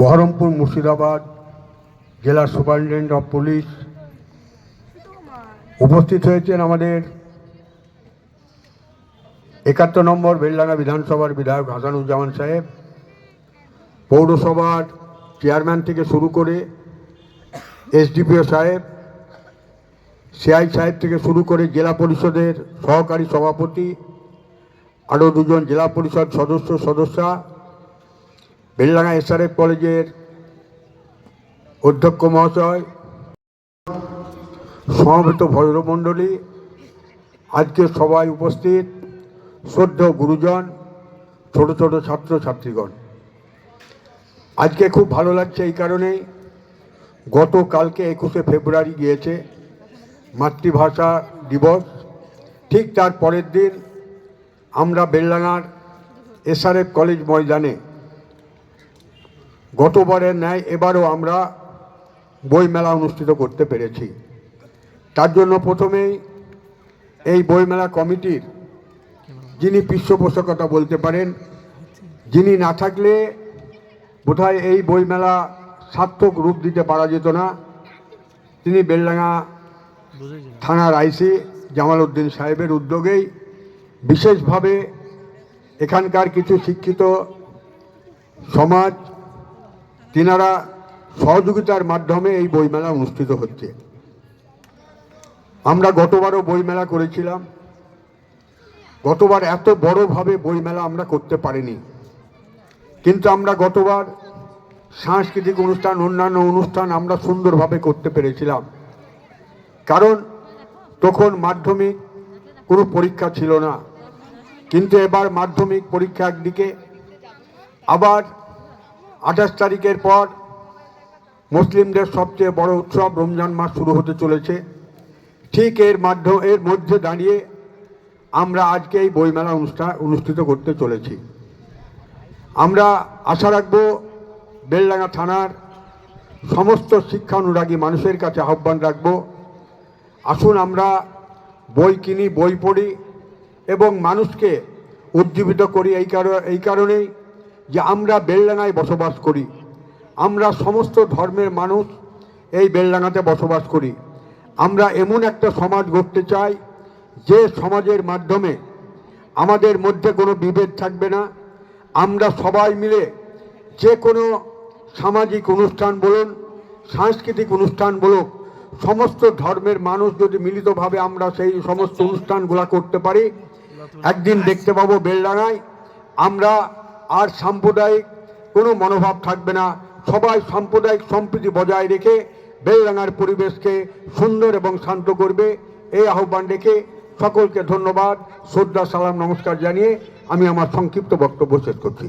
বহরমপুর মুর্শিদাবাদ জেলা superintendent of police উপস্থিত হয়েছেন আমাদের একাত্তর নম্বর বেলডাঙ্গা বিধানসভার বিধায়ক হাসানুজ্জামান সাহেব। পৌরসভার চেয়ারম্যান থেকে শুরু করে এসডিপিও সাহেব, সিআই সাহেব থেকে শুরু করে জেলা পরিষদের সহকারী সভাপতি, আরও দুজন জেলা পরিষদ সদস্য সদস্যা বেলডাঙ্গা এসআরএফ কলেজের অধ্যক্ষ মহাশয় সমবেত ভৈরমণ্ডলী আজকে সবাই উপস্থিত শ্রদ্ধ গুরুজন, ছোট ছোট ছাত্র ছাত্রীগণ আজকে খুব ভালো লাগছে এই কারণেই গতকালকে একুশে ফেব্রুয়ারি গিয়েছে মাতৃভাষা দিবস। ঠিক তার পরের দিন আমরা বেলডাঙ্গার এসআরএফ কলেজ ময়দানে গতবারের ন্যায় এবারও আমরা বইমেলা অনুষ্ঠিত করতে পেরেছি। তার জন্য প্রথমেই এই বইমেলা কমিটির যিনি পৃষ্ঠপোষকতা বলতে পারেন, যিনি না থাকলে বোধহয় এই বইমেলা সার্থক রূপ দিতে পারা যেত না। তিনি বেলডাঙ্গা থানার আইসি জামাল উদ্দিন সাহেবের উদ্যোগেই বিশেষভাবে এখানকার কিছু শিক্ষিত সমাজ তিনারা সহযোগিতার মাধ্যমে এই বইমেলা অনুষ্ঠিত হচ্ছে। আমরা গতবারও বইমেলা করেছিলাম। গতবার এত বড়ভাবে বইমেলা আমরা করতে পারিনি। কিন্তু আমরা গতবার সাংস্কৃতিক অনুষ্ঠান, অন্যান্য অনুষ্ঠান আমরা সুন্দরভাবে করতে পেরেছিলাম। কারণ তখন মাধ্যমিক কোনো পরীক্ষা ছিল না। কিন্তু এবার মাধ্যমিক পরীক্ষা একদিকে আবার আঠাশ তারিখের পর মুসলিমদের সবচেয়ে বড় উৎসব রমজান মাস শুরু হতে চলেছে। ঠিক এর মাধ্যম এর মধ্যে দাঁড়িয়ে আমরা আজকে এই বইমেলা অনুষ্ঠান অনুষ্ঠিত করতে চলেছি। আমরা আশা রাখব বেলডাঙ্গা থানার সমস্ত শিক্ষা অনুরাগী মানুষের কাছে আহ্বান রাখব। আসুন আমরা বই কিনি, বই পড়ি এবং মানুষকে উজ্জীবিত করি এই কারণে এই কারণেই যে আমরা বেলডাঙায় বসবাস করি। আমরা সমস্ত ধর্মের মানুষ এই বেলডাঙাতে বসবাস করি। আমরা এমন একটা সমাজ গড়তে চাই, যে সমাজের মাধ্যমে আমাদের মধ্যে কোনো বিভেদ থাকবে না। আমরা সবাই মিলে যে কোনো সামাজিক অনুষ্ঠান বলুন, সাংস্কৃতিক অনুষ্ঠান বলুক, সমস্ত ধর্মের মানুষ যদি মিলিতভাবে আমরা সেই সমস্ত অনুষ্ঠানগুলো করতে পারি, একদিন দেখতে পাবো বেলডাঙায় আমরা আর সাম্প্রদায়িক কোনো মনোভাব থাকবে না। সবাই সাম্প্রদায়িক সম্প্রীতি বজায় রেখে বেলডাঙার পরিবেশকে সুন্দর এবং শান্ত করবে। এই আহ্বান রেখে সকলকে ধন্যবাদ। শ্রদ্ধা, সালাম, নমস্কার জানিয়ে আমি আমার সংক্ষিপ্ত বক্তব্য শেষ করছি।